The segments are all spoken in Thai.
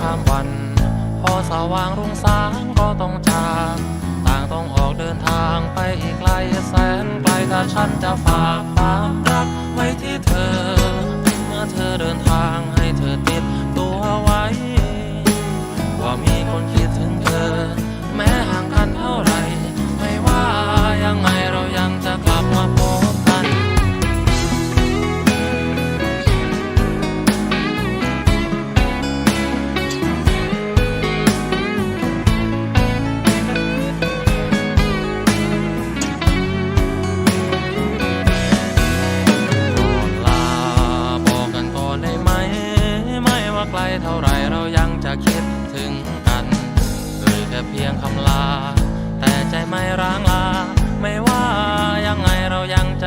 ข้ามวัน พอสว่างรุ่งสางก็ต้องจาก ต่างต้องออกเดินทางไปอีกไกลแสนไกลแต่ฉันจะฝากความรักไว้ที่เธอ เมื่อเธอเดินทาง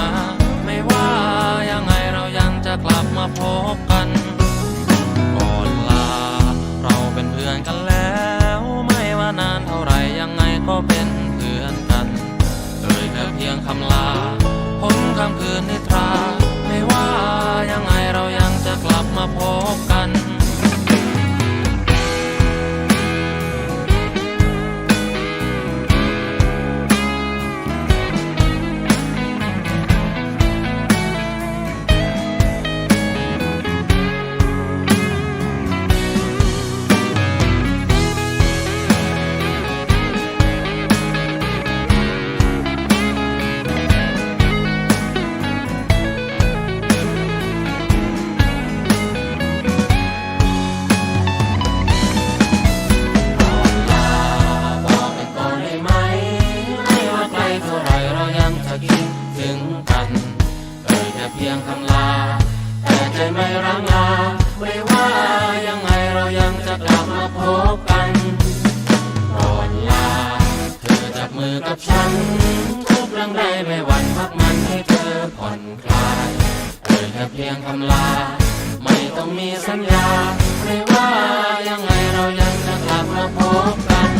า กลับมาพบกัน ก่อนลา เราเป็นเพื่อนกันแล้ว ไม่ว่านานเท่าไหรยังไงก็เป็นเพื่อนกันเอ่ยแค่เพียงคำลาพ้นคำคืนนิทรา ไม่ว่ายังไงเรายังจะกลับมาพบกัน ผ่อนคลายเอ่ยแค่เพียงคำลา ไม่ต้องมีสัญญา ไม่ว่ายังไงเรายังจะกลับมาพบกัน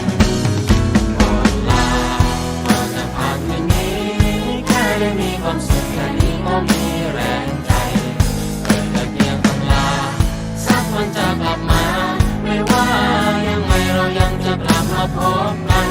ก่อนลาก่อนจะผ่านคืนนี้ แค่ได้มีความสุขแค่นี้ก็มีแรงใจเกิดแต่เพียงคำลา สักวันจะกลับมา ไม่ว่ายังไงเรายังจะกลับมาพบกัน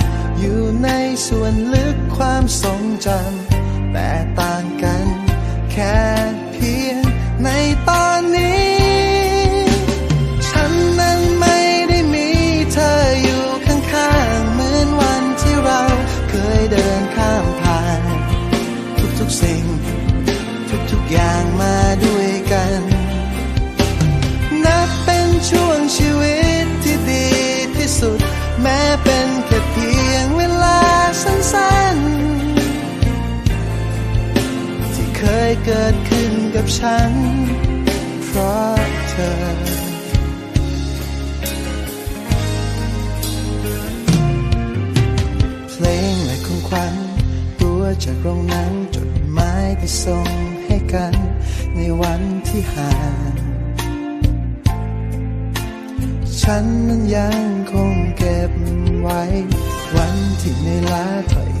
อยู่ในส่วนลึกความทรงจำแต่ กับฉัน เพราะเธอ เพลงและของขวัญตัวจากโรงนังจดหมายที่ส่งให้กัน ในวันที่ห่างฉันนั้นยังคงเก็บไว้ วันที่เหนื่อยล้าถอย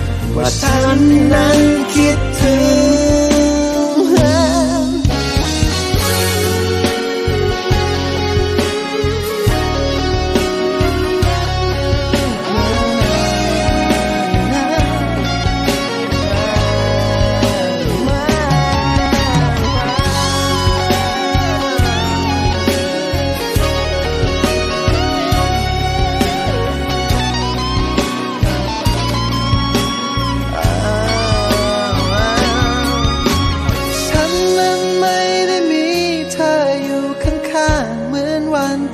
ว่าฉันนั้นคิดถึง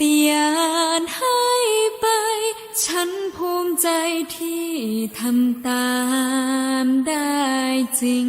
ฏิญาณให้ไป ฉันภูมิใจที่ทำตามได้จริง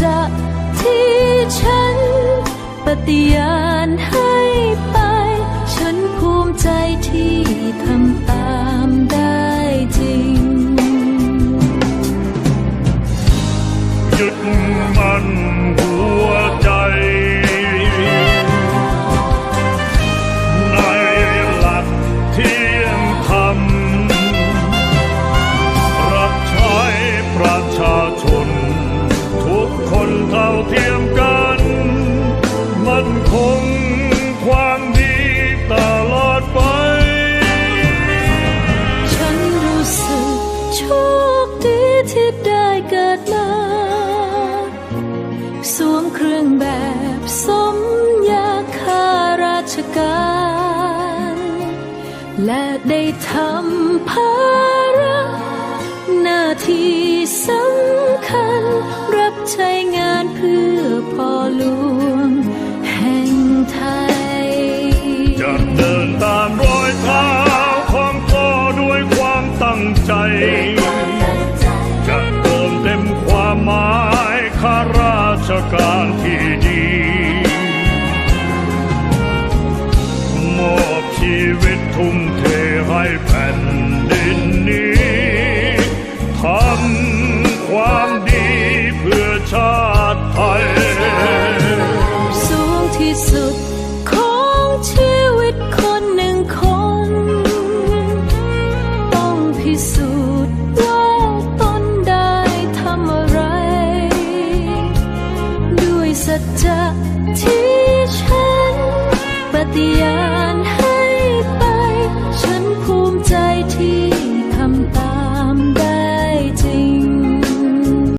จะที่ฉัน ปฏิญาณให้ไป ฉันภูมิใจที่ทำ 等待